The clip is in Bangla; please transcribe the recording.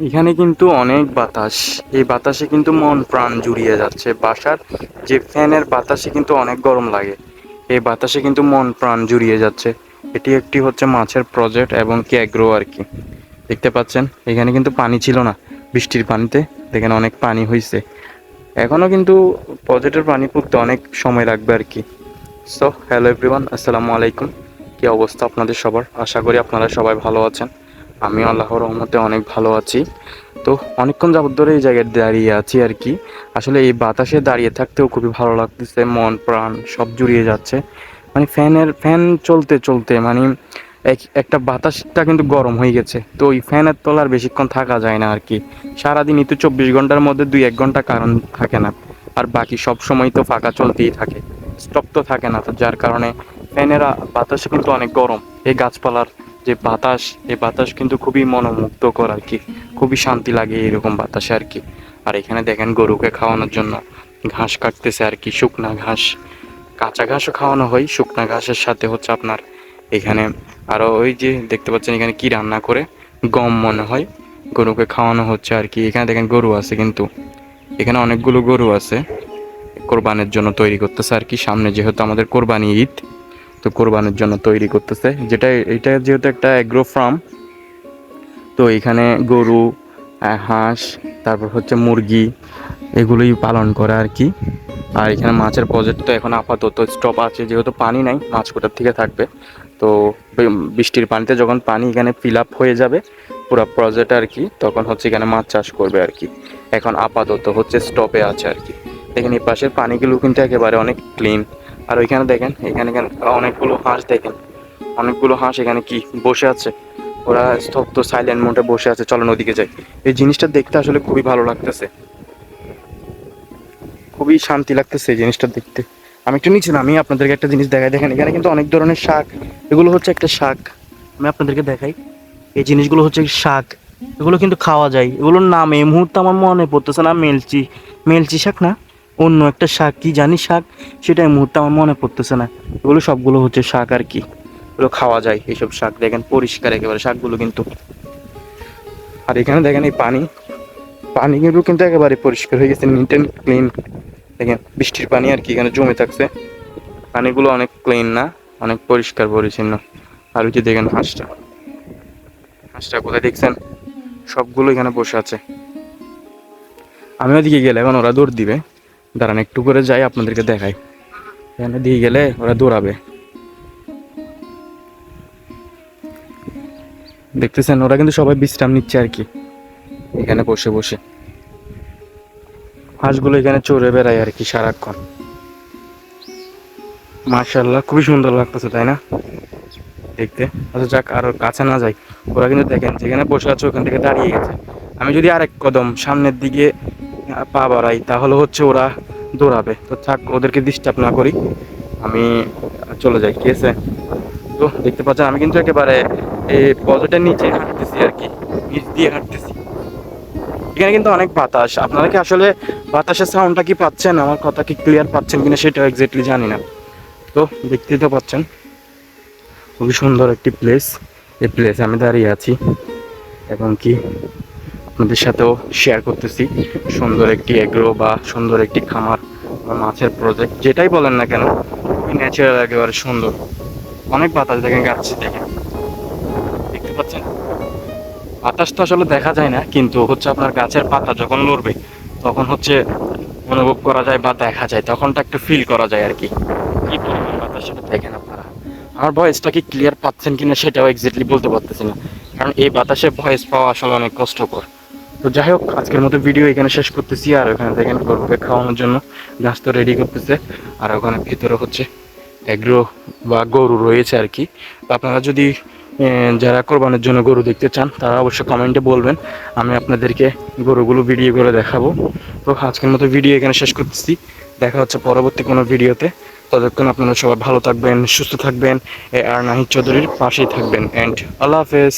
এখানে কিন্তু অনেক বাতাস। এই বাতাসে কিন্তু মন প্রাণ জুড়িয়ে যাচ্ছে। বাসার যে ফ্যানের বাতাসে কিন্তু অনেক গরম লাগে। এই বাতাসে কিন্তু মন প্রাণ জুড়িয়ে যাচ্ছে। এটি একটি হচ্ছে মাছের প্রজেক্ট এবং ক্যাগ্রো আর কি। দেখতে পাচ্ছেন? এখানে কিন্তু পানি ছিল না। বৃষ্টির পানিতে দেখেন অনেক পানি হয়েছে এখনও কিন্তু প্রজেক্টের পানি পড়তে অনেক সময় লাগবে আর কি। সো হ্যালো এভরিওয়ান আসসালামু আলাইকুম। কী অবস্থা আপনাদের সবার? আশা করি আপনারা সবাই ভালো আছেন। আমি আল্লাহর রহমতে অনেক ভালো আছি। তো অনেকক্ষণ যাবত ধরে এই জায়গায় দাঁড়িয়ে আছি আর কি। আসলে এই বাতাসে দাঁড়িয়ে থাকতেও খুবই ভালো লাগতেছে, মন, প্রাণ সব জুড়িয়ে যাচ্ছে। মানে ফ্যানের, ফ্যান চলতে চলতে মানে এক, একটা বাতাসটা কিন্তু গরম হয়ে গেছে। তো ওই ফ্যানের তলার বেশিক্ষণ থাকা যায় না আর কি। সারাদিনই তো চব্বিশ ঘণ্টার মধ্যে দুই, এক ঘণ্টা কারণ থাকে না। আর বাকি সব সময় তো ফাঁকা চলতেই থাকে স্টপ তো থাকে না। তো যার কারণে ফ্যানের বাতাসে কিন্তু অনেক গরম। এই গাছপালার যে বাতাস, এই বাতাস কিন্তু খুবই মনোমুগ্ধকর আর কি। খুবই শান্তি লাগে এরকম বাতাসে আর কি। আর এখানে দেখেন গরুকে খাওয়ানোর জন্য ঘাস কাটতেছে আর কি, শুকনা ঘাস। কাঁচা ঘাসও খাওয়ানো হয়, শুকনা ঘাসের সাথে হচ্ছে আপনার এখানে আরও ওই যে দেখতে পাচ্ছেন এখানে কি রান্না করে, গম মনে হয়, গরুকে খাওয়ানো হচ্ছে আর কি। এখানে দেখেন গরু আছে কিন্তু। এখানে অনেকগুলো গরু আছে, কোরবানের জন্য তৈরি করতেছে আর কি। সামনে যেহেতু আমাদের কোরবানি ঈদ তো কোরবানির জন্য তৈরি করতেছে। যেটা, এটা যেহেতু একটা অ্যাগ্রো ফার্ম তো এখানে গরু হাঁস, তারপর হচ্ছে মুরগি, এগুলোই পালন করে আর কি। আর এখানে মাছের প্রজেক্ট তো এখন আপাতত স্টপ আছে, যেহেতু পানি নাই, মাছ কোথার থেকে থাকবে। তো বৃষ্টির পানিতে যখন পানি এখানে ফিল আপ হয়ে যাবে, পুরো প্রজেক্ট আর কি, তখন হচ্ছে এখানে মাছ চাষ করবে আর কি। এখন আপাতত হচ্ছে স্টপে আছে আর কি। এই পাশের পানিগুলো কিন্তু একেবারে অনেক ক্লিন আর ওইখানে দেখেন, এখানে অনেকগুলো হাঁস দেখেন। অনেকগুলো হাঁস এখানে কি বসে আছে। ওরা স্তব্ধ সাইলেন্ট মোডে বসে আছে। চলো নদীকে যাই। এই জিনিসটা দেখতে আসলে খুবই ভালো লাগতেছে। খুবই শান্তি লাগতেছে এই জিনিসটা দেখতে। আমি একটু নিচে আমি আপনাদেরকে একটা জিনিস দেখাই। দেখেন, এখানে কিন্তু অনেক ধরনের শাক। এগুলো হচ্ছে একটা শাক। আমি আপনাদেরকে দেখাই। এই জিনিসগুলো হচ্ছে শাক। এগুলো কিন্তু খাওয়া যায়। এগুলোর নাম এই মুহূর্তে আমার মনে পড়তেছে না, মেলচি। মেলচি শাক না? অন্য একটা শাক, কি জানি শাক? সেটা এই মুহূর্তে আমার মনে পড়তেছে না। এগুলো সবগুলো হচ্ছে শাক আর কি। এগুলো খাওয়া যায়, এইসব শাক। দেখেন, পরিষ্কার একেবারে শাকগুলো কিন্তু। আর এখানে দেখেন এই পানি। পানিগুলো কিন্তু একেবারে পরিষ্কার হয়ে গেছে নিট অ্যান্ড ক্লিন দেখেন, বৃষ্টির পানি আর কি এখানে জমে থাকছে। পানিগুলো অনেক ক্লিন না, অনেক পরিষ্কার, পরিচ্ছন্ন। আর ওই যে দেখেন হাঁসটা। হাঁসটা কোথায় দেখছেন? সবগুলো এখানে বসে আছে। আমি ওদিকে গেলে এখন ওরা দৌড় দিবে। দাঁড়ান, একটু করে যাই, আপনাদেরকে দেখাই। এখানে দিয়ে গেলে ওরা দৌড়াবে। দেখতেছেন, ওরা কিন্তু সবাই বিশ্রাম নিচ্ছে আর কি, এখানে বসে বসে। হাঁসগুলো এখানে চড়ে বেড়ায় আর কি সারাক্ষণ। মার্শাল্লাহ খুবই সুন্দর লাগতেছে, তাই না? দেখতে। আচ্ছা যাক, আর কাছে না যাই। ওরা কিন্তু দেখেন, যেখানে বসে আছে, ওখান থেকে দাঁড়িয়ে গেছে। আমি যদি আরেক কদম সামনের দিকে পা বাড়াই, তাহলে হচ্ছে ওরা দৌড়াবে। তো থাক, ওদেরকে ডিস্টার্ব না করি। আমি চলে যাই, ঠিক আছে? তো দেখতে পাচ্ছেন, আমি কিন্তু একেবারে এই পজেটের নিচে হাঁটতেছি আর কি, নিচ দিয়ে হাঁটতেছি। এখানে কিন্তু অনেক বাতাস। আপনারা কি আসলে বাতাসের সাউন্ডটা কি পাচ্ছেন? আমার কথা কি ক্লিয়ার পাচ্ছেন কিনা সেটাও এক্স্যাক্টলি জানি না। তো দেখতেই তো পাচ্ছেন, খুবই সুন্দর একটি প্লেস এই প্লেসে আমি দাঁড়িয়ে আছি। এবং কি? আপনাদের সাথেও শেয়ার করতেছি। সুন্দর একটি এগ্রো বা সুন্দর একটি খামার বা মাছের প্রজেক্ট যেটাই বলেন না কেন, খুবই ন্যাচারাল একেবারে সুন্দর। অনেক বাতাস দেখেন, গাছ দেখেন। দেখতে পাচ্ছেন? বাতাস তো আসলে দেখা যায় না, কিন্তু হচ্ছে আপনার গাছের পাতা যখন নড়বে, তখন হচ্ছে অনুভব করা যায় বা দেখা যায়, তখনটা একটু ফিল করা যায় আর কি পরিমাণ বাতাস সেটা দেখেন আপনারা? আমার ভয়েসটা কি ক্লিয়ার পাচ্ছেন কিনা সেটাও এক্স্যাক্টলি বলতে পারতেছি না। কারণ এই বাতাসে ভয়েস পাওয়া আসলে অনেক কষ্টকর। তো যাই হোক, আজকের মতো ভিডিও এখানে শেষ করতেছি আর ওখানে দেখেন গরুকে খাওয়ানোর জন্য গাছ তো রেডি করতেছে। আর ওখানে ভিতরে হচ্ছে এগ্রো বা গরু রয়েছে আর কি। আপনারা যদি যারা কোরবানের জন্য গরু দেখতে চান, তারা অবশ্যই কমেন্টে বলবেন। আমি আপনাদেরকে গরুগুলো ভিডিও করে দেখাবো। তো আজকের মতো ভিডিও এখানে শেষ করতেছি। দেখা হচ্ছে পরবর্তী কোনো ভিডিওতে ততক্ষণ আপনারা সবাই ভালো থাকবেন, সুস্থ থাকবেন। আর নাহিদ চৌধুরীর পাশেই থাকবেন। অ্যান্ড আল্লাহ হাফেজ।